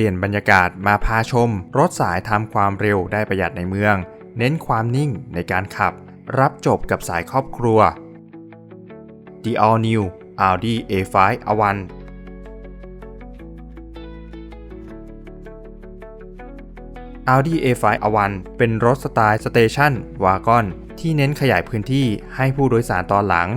ปลี่ยนบรรยากาศมาพาชม รถสายทำความเร็วได้ประหยัดในเมือง เน้นความนิ่งในการขับ รับจบกับสายครอบครัว The All New Audi A5 A1 Audi A5 A1 เป็นรถสไตล์สเตชันวากอนที่เน้นขยายพื้นที่ให้ผู้โดยสารตอนหลัง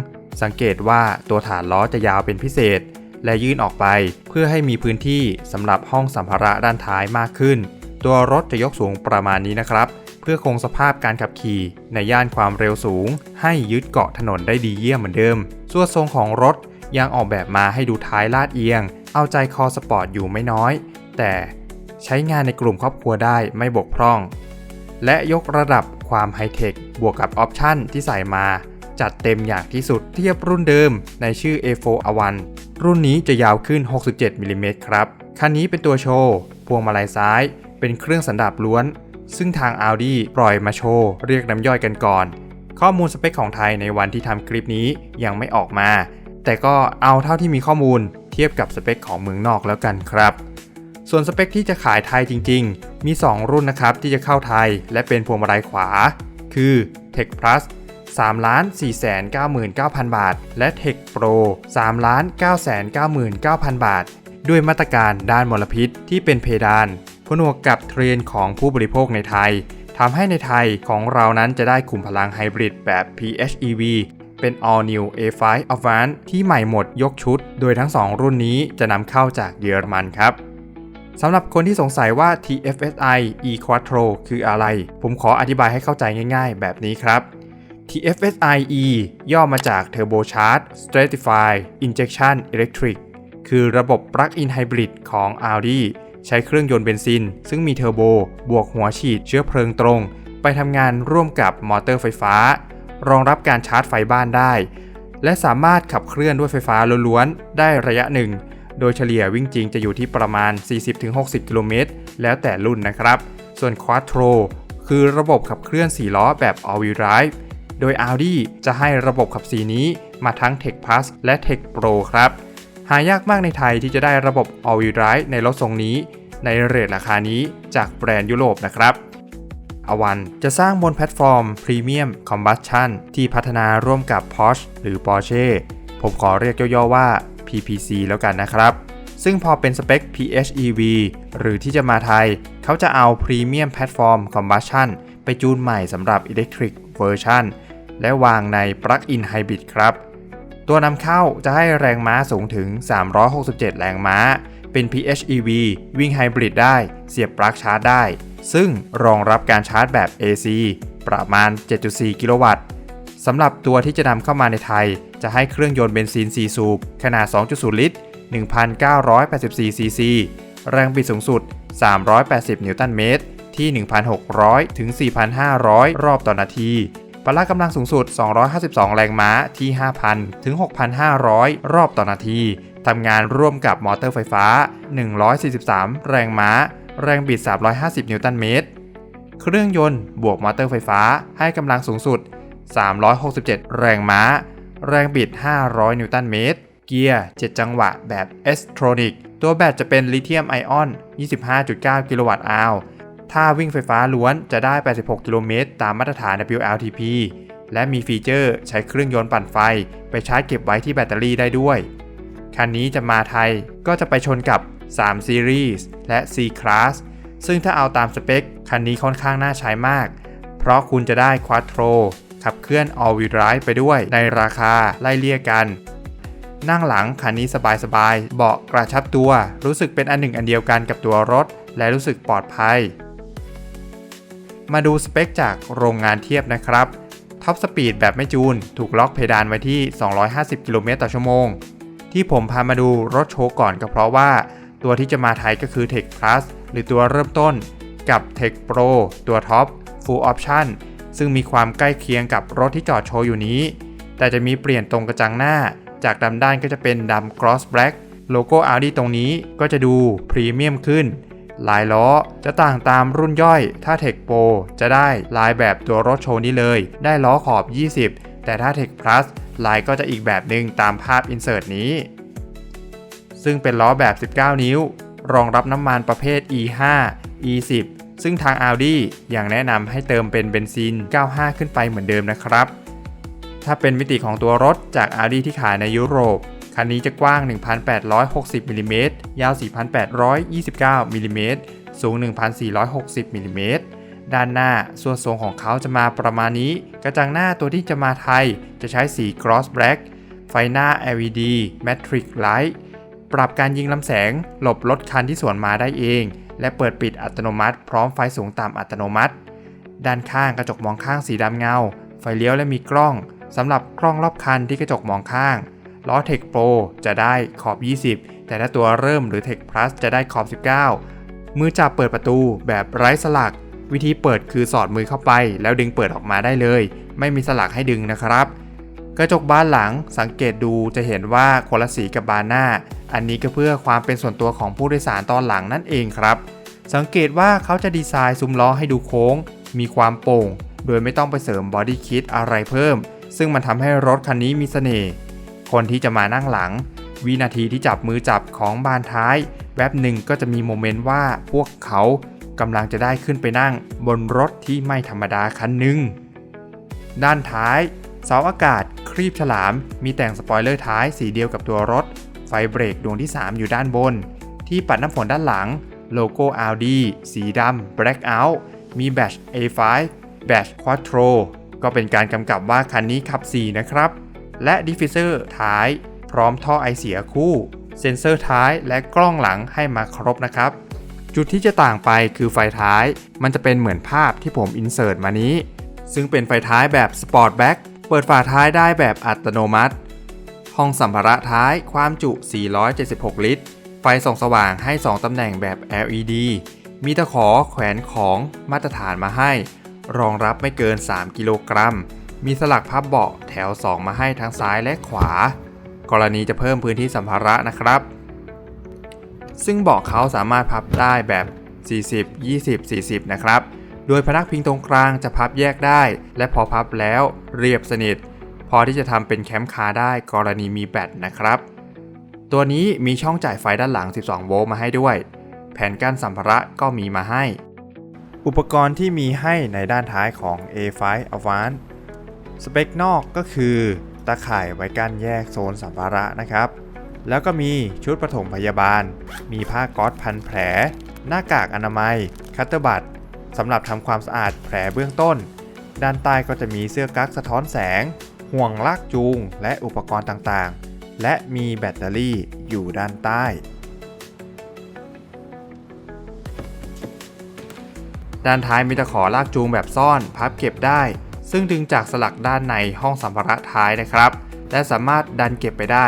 สังเกตว่าตัวฐานล้อจะยาวเป็นพิเศษ และยื่นออกไป เพื่อให้มีพื้นที่สำหรับห้องสัมภาระด้านท้ายมากขึ้น ตัวรถจะยกสูงประมาณนี้นะครับ เพื่อคงสภาพการขับขี่ในย่านความเร็วสูง ให้ยึดเกาะถนนได้ดีเยี่ยมเหมือนเดิม ส่วนทรงของรถยังออกแบบมาให้ดูท้ายลาดเอียง เอาใจคอสปอร์ตอยู่ไม่น้อย แต่ใช้งานในกลุ่มครอบครัวได้ไม่บกพร่อง และยกระดับความไฮเทคบวกกับออปชั่นที่ใส่มา จัดเต็มอย่างที่สุดเทียบรุ่นเดิมในชื่อ A4 A1 รุ่นนี้จะยาวขึ้น 67มิลิเมตรครับ คันนี้เป็นตัวโชว์ พวงมาลัยซ้าย เป็นเครื่องสันดาปล้วน ซึ่งทาง Audi ปล่อยมาโชว์ เรียกน้ำย่อยกันก่อน ข้อมูลสเปคของไทยในวันที่ทำคลิปนี้ยังไม่ออกมา แต่ก็เอาเท่าที่มีข้อมูลเทียบกับสเปคของเมืองนอกแล้วกันครับ ส่วนสเปคที่จะขายไทยจริง ๆ มี 2 รุ่นนะครับที่จะเข้าไทย และเป็นพวงมาลัยขวา คือ Tech Plus 3 4 9 9 0 0 0 บาท และ Tech Pro 3 9 9 9 9 0 0 บาท ด้วยมาตรการด้านมลพิษที่เป็นเพดานผนวกกับเทรนของผู้บริโภคในไทยทำให้ในไทยของเรานั้นจะได้ขุมพลังไฮบริดแบบ PHEV เป็น All New A5 Advance ที่ใหม่หมดยกชุด โดยทั้ง 2 รุ่นนี้จะนำเข้าจากเยอรมันครับสำหรับคนที่สงสัยว่า TFSI e Quattro คืออะไร ผมขออธิบายให้เข้าใจง่ายๆ แบบนี้ครับ TFSI e ย่อมาจาก Turbocharged Stratified Injection Electric คือระบบ Plug-in Hybrid ของ Audi ใช้เครื่องยนต์เบนซิน ซึ่งมีเทอร์โบบวกหัวฉีดเชื้อเพลิงตรง ไปทำงานร่วมกับมอเตอร์ไฟฟ้า รองรับการชาร์จไฟบ้านได้ และสามารถขับเคลื่อนด้วยไฟฟ้าล้วนๆ ได้ระยะหนึ่ง โดยเฉลี่ยวิ่งจริงจะอยู่ที่ประมาณ 40-60 กิโลเมตร แล้วแต่รุ่นนะครับ ส่วน Quattro คือระบบขับเคลื่อน 4 ล้อแบบ All-Wheel Drive โดย Audi จะให้ระบบขับสีนี้มาทั้ง Tech Plus และ Tech Pro ครับ หายากมากในไทยที่จะได้ระบบ All-Wheel Drive ในรถทรงนี้ ในเรทราคานี้จากแบรนด์ยุโรปนะครับอวันจะสร้างบนแพลตฟอร์ม Premium Combustion ที่พัฒนาร่วมกับ Porsche หรือ Porsche ผมขอเรียกย่อๆว่า PPC แล้วกันนะครับ ซึ่งพอเป็นสเปค PHEV หรือที่จะมาไทย เขาจะเอา Premium Platform Combustion ไปจูนใหม่สำหรับ Electric Version และวางใน Plug-in Hybrid ครับ ตัวนำเข้าจะให้แรงม้าสูงถึง 367 แรงม้า เป็น PHEV วิ่งไฮบริดได้ เสียบปลั๊กชาร์จได้ ซึ่งรองรับการชาร์จแบบ AC ประมาณ 7.4 กิโลวัตต์สำหรับตัวที่จะนำเข้ามาในไทย จะให้เครื่องยนต์เบนซิน 4 สูบ ขนาด 2.0 ลิตร 1,984 ซีซี แรงบิดสูงสุด 380 นิวตันเมตร ที่ 1,600 ถึง 4,500 รอบต่อนาที พละกำลังสูงสุด 252 แรงม้าที่ 5,000 ถึง 6,500 รอบต่อนาที ทำงานร่วมกับมอเตอร์ไฟฟ้า 143 แรงม้า แรงบิด 350 นิวตันเมตร เครื่องยนต์บวกมอเตอร์ไฟฟ้าให้กำลังสูงสุด 367 แรงม้า แรงบิด 500 นิวตันเมตร เกียร์ 7 จังหวะแบบ s t r o n i c ตัวแบตจะเป็นลิเธียมไอออน 25.9 กิโลวัตต์อาว ถ้าวิ่งไฟฟ้าล้วนจะได้ 86 กิโลเมตรตามมาตรฐาน WLTP และมีฟีเจอร์ใช้เครื่องยนต์ปั่นไฟ ไปชาร์จเก็บไว้ที่แบตเตอรี่ได้ด้วย คันนี้จะมาไทยก็จะไปชนกับ 3 Series และ C Class ซึ่งถ้าเอาตามสเปค คันนี้ค่อนข้างน่าใช้มาก เพราะคุณจะได้ Quattro ขับเคลื่อน All Wheel Drive ไปด้วยในราคาไล่เลี่ยกัน นั่งหลังคันนี้สบายๆ เบาะกระชับตัว รู้สึกเป็นอันหนึ่งอันเดียวกันกับตัวรถ และรู้สึกปลอดภัย มาดูสเปคจากโรงงานเทียบนะครับ ท็อปสปีดแบบไม่จูน ถูกล็อกเพดานไว้ที่ 250 กิโลเมตรต่อชั่วโมง ที่ผมพามาดูรถโชว์ก่อนก็เพราะว่า ตัวที่จะมาไทยก็คือ Tech Plus หรือตัวเริ่มต้น กับ Tech Pro ตัวท็อป Full Option ซึ่งมีความใกล้เคียงกับรถที่จอดโชว์อยู่นี้ แต่จะมีเปลี่ยนตรงกระจังหน้า จากดำด้านก็จะเป็นดำ Cross Black โลโก้ Audi ตรงนี้ก็จะดูพรีเมียมขึ้น ลายล้อ จะต่างตามรุ่นย่อย ถ้า Tech Pro จะได้ลายแบบตัวรถโชว์นี้เลย ได้ล้อขอบ 20 แต่ถ้า Tech Plus ลายก็จะอีกแบบหนึ่งตามภาพอินเสิร์ตนี้ ซึ่งเป็นล้อแบบ 19 นิ้ว รองรับน้ำมันประเภท E5 E10 ซึ่งทาง Audi ยังแนะนำให้เติมเป็นเบนซิน 95 ขึ้นไปเหมือนเดิมนะครับ ถ้าเป็นมิติของตัวรถจาก Audi ที่ขายในยุโรป คันนี้จะกว้าง 1,860มิลลิเมตรยาว 4,829มิลลิเมตรสูง 1,460มิลลิเมตรด้านหน้าส่วนทรงของเขาจะมาประมาณนี้ กระจังหน้าตัวที่จะมาไทย จะใช้สี Cross Black ไฟหน้า LED Matrix Light ปรับการยิงลำแสง หลบรถคันที่สวนมาได้เอง และเปิดปิดอัตโนมัติ พร้อมไฟสูงต่ำอัตโนมัติ ด้านข้างกระจกมองข้างสีดำเงา ไฟเลี้ยวและมีกล้องสำหรับกล้องรอบคันที่กระจกมองข้าง ล้อ Tech Pro จะได้ขอบ 20 แต่ถ้าตัวเริ่มหรือ Tech Plus จะได้ขอบ 19 มือจับเปิดประตูแบบไร้สลัก วิธีเปิดคือสอดมือเข้าไป แล้วดึงเปิดออกมาได้เลย ไม่มีสลักให้ดึงนะครับ กระจกบานหลังสังเกตดูจะเห็นว่าคนละสีกับบานหน้า อันนี้ก็เพื่อความเป็นส่วนตัวของผู้โดยสารตอนหลังนั่นเองครับ สังเกตว่าเขาจะดีไซน์ซุ้มล้อให้ดูโค้ง มีความโป่ง โดยไม่ต้องไปเสริมบอดี้คิดอะไรเพิ่มซึ่งมันทำให้รถคันนี้มีเสน่ห์ คนที่จะมานั่งหลัง วินาทีที่จับมือจับของบานท้าย แวบหนึ่งก็จะมีโมเมนต์ว่าพวกเขากำลังจะได้ขึ้นไปนั่งบนรถที่ไม่ธรรมดาคันหนึ่งด้านท้ายเสาอากาศครีบฉลาม มีแต่งสปอยเลอร์ท้ายสีเดียวกับตัวรถ ไฟเบรกดวงที่ 3 อยู่ด้านบน ที่ปัดน้ำฝนด้านหลัง โลโก้ Audi สีดำ Blackout มีแบต A5 แบต Quattro ก็เป็นการกำกับว่าคันนี้ขับ 4 นะครับ และดิฟฟิเซอร์ท้าย พร้อมท่อไอเสียคู่ เซ็นเซอร์ท้ายและกล้องหลังให้มาครบนะครับ จุดที่จะต่างไปคือไฟท้าย มันจะเป็นเหมือนภาพที่ผมอินเสิร์ตมานี้ ซึ่งเป็นไฟท้ายแบบสปอร์ตแบ็กเปิดฝาท้ายได้แบบอัตโนมัติ ห้องสัมภาระท้ายความจุ 476 ลิตร ไฟส่องสว่างให้ 2 ตำแหน่งแบบ LED มีตะขอแขวนของมาตรฐานมาให้ รองรับไม่เกิน 3 กิโลกรัม มีสลักพับเบาะแถว 2 มาให้ทั้งซ้ายและขวา กรณีจะเพิ่มพื้นที่สัมภาระนะครับ ซึ่งเบาะเขาสามารถพับได้แบบ 40 20 40 นะครับ โดยพนักพิงตรงกลางจะพับแยกได้ และพอพับแล้วเรียบสนิท พอที่จะทำเป็นแคมป์คาร์ได้กรณีมีแบตนะครับ ตัวนี้มีช่องจ่ายไฟด้านหลัง 12 โวลต์มาให้ด้วย แผ่นกั้นสัมภาระก็มีมาให้ อุปกรณ์ที่มีให้ในด้านท้ายของ A5 Advance สเปคนอกก็คือตาข่ายไว้กั้นแยกโซนสัมภาระนะครับ แล้วก็มีชุดปฐมพยาบาล มีผ้าก๊อซพันแผล หน้ากากอนามัย คัตเตอร์บัตสำหรับทำความสะอาดแผลเบื้องต้น ด้านใต้ก็จะมีเสื้อกั๊กสะท้อนแสง ห่วงลากจูง และอุปกรณ์ต่างๆ และมีแบตเตอรี่อยู่ด้านใต้ด้านท้ายมีตะขอลากจูงแบบซ่อน พับเก็บได้ ซึ่งดึงจากสลักด้านในห้องสัมภาระท้ายนะครับ และสามารถดันเก็บไปได้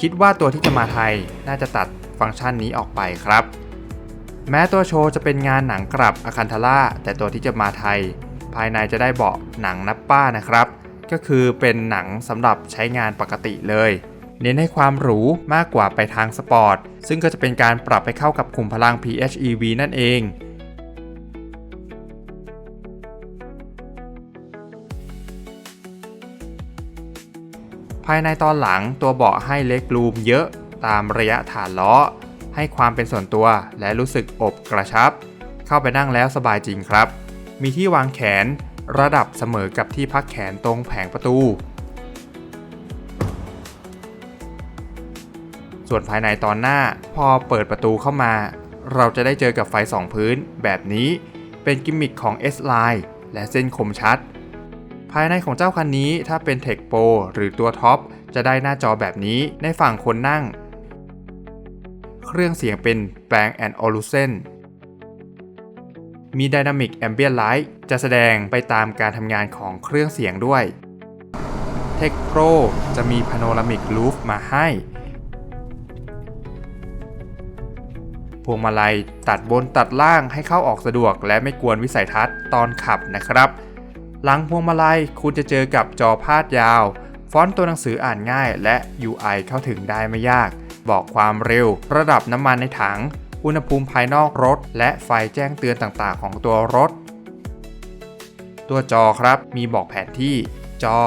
คิดว่าตัวที่จะมาไทยน่าจะตัดฟังก์ชันนี้ออกไปครับ แม้ตัวโชว์จะเป็นงานหนังกลับอาคันทาร่าแต่ตัวที่จะมาไทย ภายในจะได้เบาะหนังนับป้านะครับ ก็คือเป็นหนังสำหรับใช้งานปกติเลย เน้นให้ความหรูมากกว่าไปทางสปอร์ตซึ่งก็จะเป็นการปรับให้เข้ากับขุมพลัง PHEV นั่นเอง ภายในตอนหลังตัวเบาะให้เล็กรูมเยอะตามระยะฐานล้อ ให้ความเป็นส่วนตัวและรู้สึกอบกระชับ เข้าไปนั่งแล้วสบายจริงครับ มีที่วางแขนระดับเสมอกับที่พักแขนตรงแผงประตู ส่วนภายในตอนหน้าพอเปิดประตูเข้ามา เราจะได้เจอกับไฟสองพื้นแบบนี้เป็นกิมมิคของ S-Line และเส้นคมชัด ภายในของเจ้าคันนี้ถ้าเป็น Tech Pro หรือตัวท็อปจะได้หน้าจอแบบนี้ในฝั่งคนนั่ง เครื่องเสียงเป็นแปลงแอนโอลูเซนมี Dynamic Ambient Light จะแสดงไปตามการทำงานของเครื่องเสียงด้วย Tech Pro จะมี Panoramic Roof มาให้พวงมาลัยตัดบนตัดล่างให้เข้าออกสะดวกและไม่กวนวิสัยทัศน์ตอนขับนะครับ หลังพวงมาลัยคุณจะเจอกับจอพาดยาว ฟอนต์ตัวหนังสืออ่านง่าย และ UI เข้าถึงได้ไม่ยาก บอกความเร็ว ระดับน้ำมันในถัง อุณหภูมิภายนอกรถ และไฟแจ้งเตือนต่างๆ ของตัวรถ ตัวจอครับมีบอกแผนที่ จอ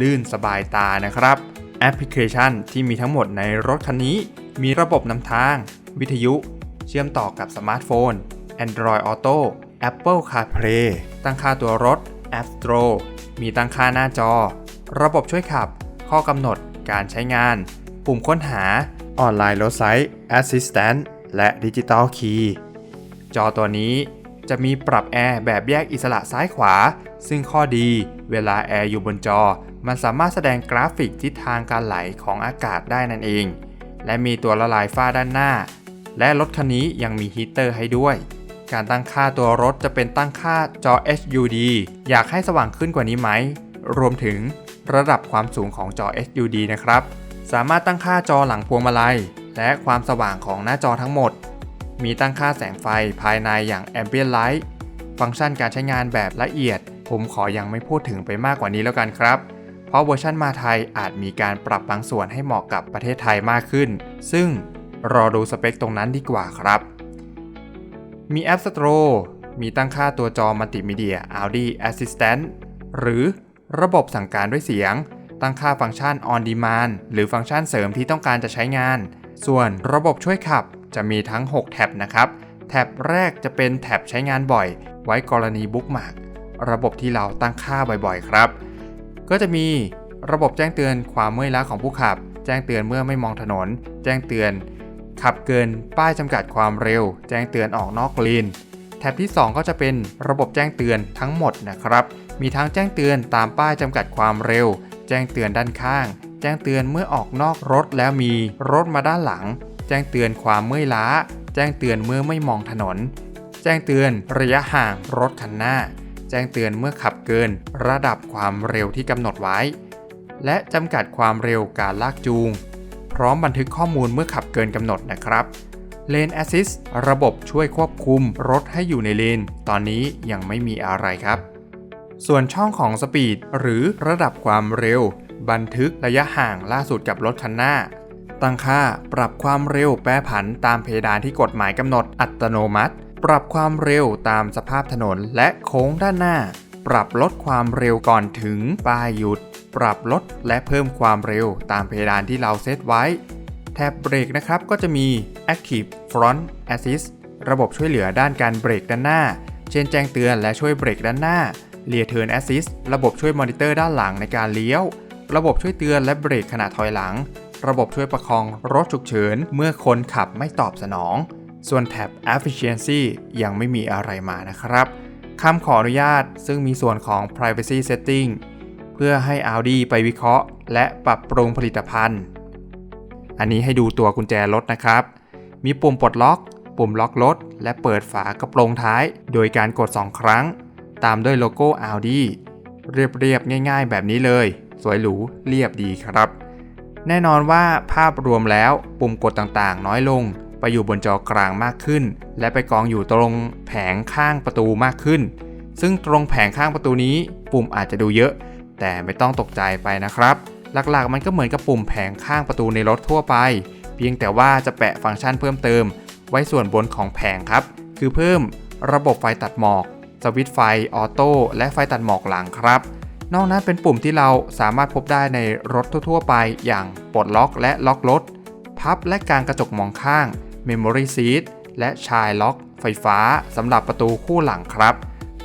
ลื่นสบายตานะครับ แอปพลิเคชันที่มีทั้งหมดในรถคันนี้ มีระบบนำทาง วิทยุ เชื่อมต่อกับสมาร์ทโฟน Android Auto Apple CarPlay ตั้งค่าตัวรถ App Store มีตั้งค่าหน้าจอ ระบบช่วยขับ ข้อกำหนดการใช้งาน ปุ่มค้นหาออนไลน์รถไซต์ Assistant และดิจิตอลคีย์จอตัวนี้จะมีปรับแอร์แบบแยกอิสระซ้ายขวา ซึ่งข้อดีเวลาแอร์อยู่บนจอ มันสามารถแสดงกราฟิกทิศทางการไหลของอากาศได้นั่นเอง และมีตัวละลายฝ้าด้านหน้า และรถคันนี้ยังมีฮีเตอร์ให้ด้วย การตั้งค่าตัวรถจะเป็นตั้งค่าจอ HUD อยากให้สว่างขึ้นกว่านี้ไหม รวมถึงระดับความสูงของจอ HUD นะครับ สามารถตั้งค่าจอหลังพวงมาลัย และความสว่างของหน้าจอทั้งหมด มีตั้งค่าแสงไฟภายในอย่าง Ambient Light ฟังก์ชันการใช้งานแบบละเอียด ผมขอยังไม่พูดถึงไปมากกว่านี้แล้วกันครับ เพราะเวอร์ชันมาไทยอาจมีการปรับบางส่วนให้เหมาะกับประเทศไทยมากขึ้น ซึ่งรอดูสเปคตรงนั้นดีกว่าครับ มี App Store มีตั้งค่าตัวจอมัลติมีเดีย Audi Assistant หรือระบบสั่งการด้วยเสียง ตั้งค่าฟังก์ชัน On Demand หรือฟังก์ชันเสริมที่ต้องการจะใช้งาน ส่วนระบบช่วยขับจะมีทั้ง 6 แท็บนะครับ แท็บแรกจะเป็นแท็บใช้งานบ่อย ไว้กรณีบุ๊กมาร์กระบบที่เราตั้งค่าบ่อยๆ ครับ ก็จะมีระบบแจ้งเตือนความเมื่อยล้าของผู้ขับ แจ้งเตือนเมื่อไม่มองถนน แจ้งเตือน ขับเกินป้ายจำกัดความเร็ว แจ้งเตือนออกนอกเลนแท็บที่ 2 ก็จะเป็นระบบแจ้งเตือนทั้งหมดนะครับ มีทั้งแจ้งเตือนตามป้ายจำกัดความเร็ว แจ้งเตือนด้านข้าง แจ้งเตือนเมื่อออกนอกรถแล้วมีรถมาด้านหลัง แจ้งเตือนความเมื่อยล้า แจ้งเตือนเมื่อไม่มองถนน แจ้งเตือนระยะห่างรถคันหน้า แจ้งเตือนเมื่อขับเกิน ระดับความเร็วที่กำหนดไว้ และจำกัดความเร็วการลากจูง พร้อมบันทึกข้อมูลเมื่อขับเกินกำหนดนะครับ Lane Assist ระบบช่วยควบคุมรถให้อยู่ในเลน ตอนนี้ยังไม่มีอะไรครับ ส่วนช่องของสปีดหรือระดับความเร็ว บันทึกระยะห่างล่าสุดกับรถคันหน้า ตั้งค่าปรับความเร็วแปรผันตามเพดานที่กฎหมายกำหนดอัตโนมัติ ปรับความเร็วตามสภาพถนนและโค้งด้านหน้า ปรับลดความเร็วก่อนถึงป้ายหยุด ปรับลดและเพิ่มความเร็วตามเพดานที่เราเซตไว้แท็บเบรกนะครับก็จะมี Active Front Assist ระบบช่วยเหลือด้านการเบรกด้านหน้า เช่นแจ้งเตือนและช่วยเบรกด้านหน้า Rear Turn Assist ระบบช่วยมอนิเตอร์ด้านหลังในการเลี้ยว ระบบช่วยเตือนและเบรกขณะถอยหลัง ระบบช่วยประคองรถฉุกเฉินเมื่อคนขับไม่ตอบสนอง ส่วนแท็บ Efficiency ยังไม่มีอะไรมานะครับคำขออนุญาตซึ่งมีส่วนของ Privacy Setting เพื่อให้ Audi ไปวิเคราะห์ และปรับปรุงผลิตภัณฑ์ อันนี้ให้ดูตัวกุญแจรถนะครับ มีปุ่มปลดล็อก ปุ่มล็อกรถ และเปิดฝากระโปรงท้าย โดยการกด 2 ครั้ง ตามด้วยโลโก้ Audi เรียบๆง่าย ๆ แบบนี้เลย สวยหรูเรียบดีครับ แน่นอนว่าภาพรวมแล้วปุ่มกดต่างๆ น้อยลง ไปอยู่บนจอกลางมากขึ้น และไปกองอยู่ตรงแผงข้างประตูมากขึ้น ซึ่งตรงแผงข้างประตูนี้ ปุ่มอาจจะดูเยอะ แต่ไม่ต้องตกใจไปนะครับ หลักๆมันก็เหมือนกับปุ่มแผงข้างประตูในรถทั่วไป เพียงแต่ว่าจะแปะฟังก์ชันเพิ่มเติม ไว้ส่วนบนของแผงครับ คือเพิ่มระบบไฟตัดหมอกสวิตช์ไฟออโต้และไฟตัดหมอกหลังครับ นอกนั้นเป็นปุ่มที่เราสามารถพบได้ในรถทั่วๆไป อย่างปลดล็อกและล็อกรถ พับและกางกระจกมองข้าง Memory Seat และชายล็อกไฟฟ้าสำหรับประตูคู่หลังครับ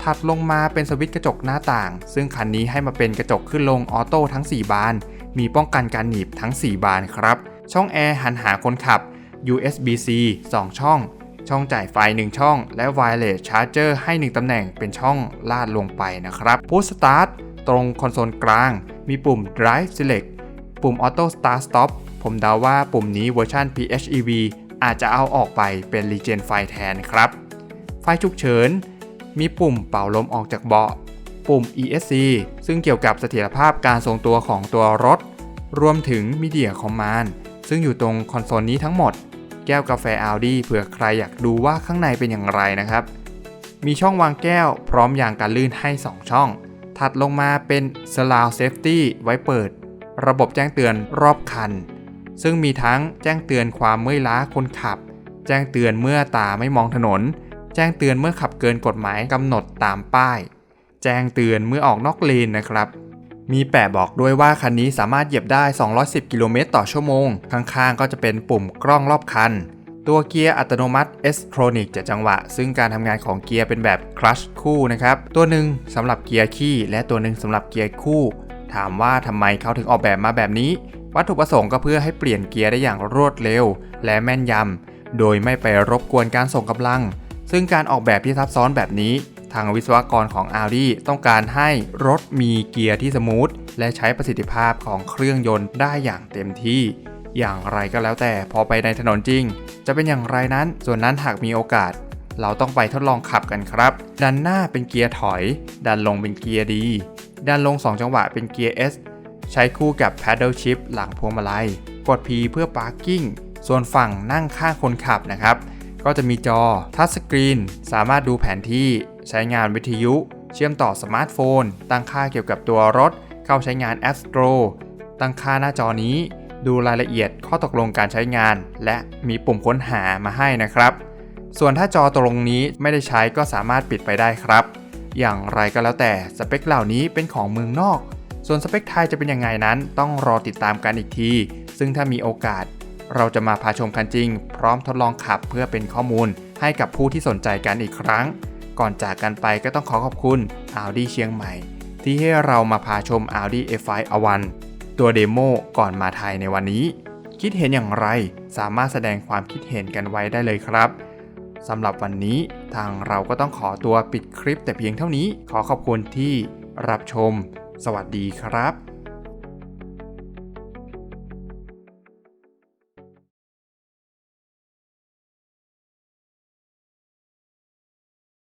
ถัดลงมาเป็นสวิตช์กระจกหน้าต่าง ซึ่งคันนี้ให้มาเป็นกระจกขึ้นลงออโต้ทั้ง 4 บาน มีป้องกันการหนีบทั้ง 4 บานครับ ช่องแอร์หันหาคนขับ USB-C 2 ช่อง ช่องจ่ายไฟ 1 ช่อง และ Wireless Charger ให้ 1 ตำแหน่งเป็นช่องลาดลงไปนะครับ Push Start ตรงคอนโซลกลาง มีปุ่ม Drive Select ปุ่ม Auto Start Stop ผมเดาว่าปุ่มนี้เวอร์ชัน PHEV อาจจะเอาออกไปเป็น Regen ไฟแทนครับ ไฟฉุกเฉิน มีปุ่มเป่าลมออกจากเบาะ ปุ่ม ESC ซึ่งเกี่ยวกับเสถียรภาพการทรงตัวของตัวรถ รวมถึง Media Command ซึ่งอยู่ตรงคอนโซลนี้ทั้งหมด แก้วกาแฟ Audi เผื่อใครอยากดูว่าข้างในเป็นอย่างไรนะครับ มีช่องวางแก้วพร้อมยางกันลื่นให้ 2 ช่อง ถัดลงมาเป็น Surround Safety ไว้เปิด ระบบแจ้งเตือนรอบคัน ซึ่งมีทั้งแจ้งเตือนความเมื่อยล้าคนขับ แจ้งเตือนเมื่อตาไม่มองถนน จ้งเตือนเมื่อขับเกินกฎหมายกำหนดตามป้าย แจ้งเตือนเมื่อออกนอกเลนนะครับ มีแปะบอกด้วยว่าคันนี้สามารถเหยียบได้ 210 กิโลเมตรต่อชั่วโมง ข้างๆ ก็จะเป็นปุ่มกล้องรอบคัน ตัวเกียร์อัตโนมัติ S-Tronic 7จังหวะ ซึ่งการทำงานของเกียร์เป็นแบบคลัชคู่นะครับ ตัวหนึ่งสำหรับเกียร์ขี้และตัวหนึ่งสำหรับเกียร์คู่ ถามว่าทำไมเขาถึงออกแบบมาแบบนี้ วัตถุประสงค์ก็เพื่อให้เปลี่ยนเกียร์ได้อย่างรวดเร็ว และแม่นยำโดยไม่ไปรบกวนการส่งกำลัง ซึ่งการออกแบบที่ซับซ้อนแบบนี้ ทางวิศวกรของ Audi ต้องการให้รถมีเกียร์ที่สมูทและใช้ประสิทธิภาพของเครื่องยนต์ได้อย่างเต็มที่ อย่างไรก็แล้วแต่พอไปในถนนจริง จะเป็นอย่างไรนั้น ส่วนนั้นหากมีโอกาส เราต้องไปทดลองขับกันครับด้านหน้าเป็นเกียร์ถอยด้านลงเป็นเกียร์ดีด้านลง 2 จังหวะเป็นเกียร์ S ใช้คู่กับ paddle shift หลังพวงมาลัย กด P เพื่อ parking ส่วนฝั่งนั่งข้างคนขับนะครับ ก็จะมีจอทัชสกรีนสามารถดูแผนที่ใช้งานวิทยุ เชื่อมต่อสมาร์ทโฟน ตั้งค่าเกี่ยวกับตัวรถ เข้าใช้งาน Astro ตั้งค่าหน้าจอนี้ ดูรายละเอียดข้อตกลงการใช้งาน และมีปุ่มค้นหามาให้นะครับ ส่วนถ้าจอตรงนี้ไม่ได้ใช้ก็สามารถปิดไปได้ครับ อย่างไรก็แล้วแต่สเปคเหล่านี้เป็นของเมืองนอก ส่วนสเปคไทยจะเป็นยังไงนั้น ต้องรอติดตามกันอีกที ซึ่งถ้ามีโอกาส เราจะมาพาชมกันจริง พร้อมทดลองขับเพื่อเป็นข้อมูลให้กับผู้ที่สนใจกันอีกครั้ง ก่อนจากกันไปก็ต้องขอขอบคุณ Audi เชียงใหม่ ที่ให้เรามาพาชม Audi A5 A1 ตัวเดโมก่อนมาไทยในวันนี้ คิดเห็นอย่างไรสามารถแสดงความคิดเห็นกันไว้ได้เลยครับสำหรับวันนี้ทางเราก็ต้องขอตัวปิดคลิปแต่เพียงเท่านี้ ขอขอบคุณที่รับชม สวัสดีครับ